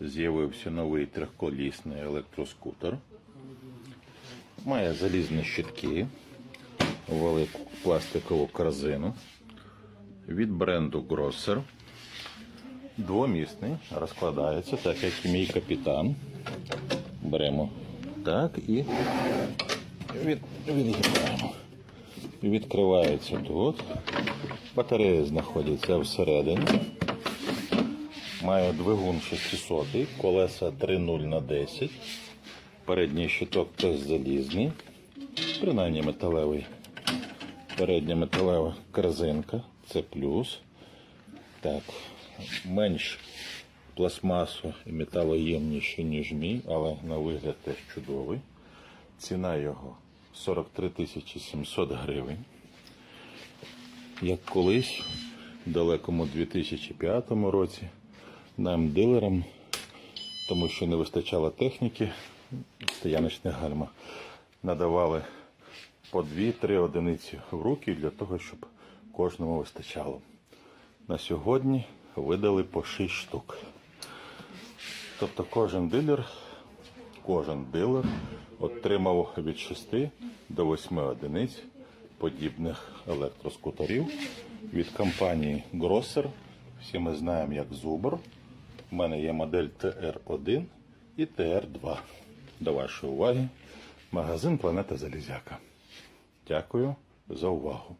з'явився новий трьохколісний електроскутер. Має залізні щитки, велику пластикову корзину від бренду Grosser. Двомісний, розкладається, так як і мій капітан. Беремо так і від, відгибаємо. Відкривається тут. Батарея знаходиться всередині. Має двигун 600, колеса 3.0 на 10. Передній щиток теж залізний, принаймні металевий. Передня металева корзинка, це плюс. Так, менш пластмасу і металоємніший, ніж мій, але на вигляд теж чудовий. Ціна його 43 700 гривень. Як колись, в далекому 2005 році, нам дилерам, тому що не вистачало техніки, стояночне гальма, надавали по 2-3 одиниці в руки для того, щоб кожному вистачало. На сьогодні видали по 6 штук. Тобто кожен дилер, кожен дилер отримав від 6 до 8 одиниць подібних електроскутерів від компанії Grosser. Всі ми знаємо як Zubr. У мене є модель ТР1 і ТР2. До вашої уваги, магазин Планета Залізяка. Дякую за увагу.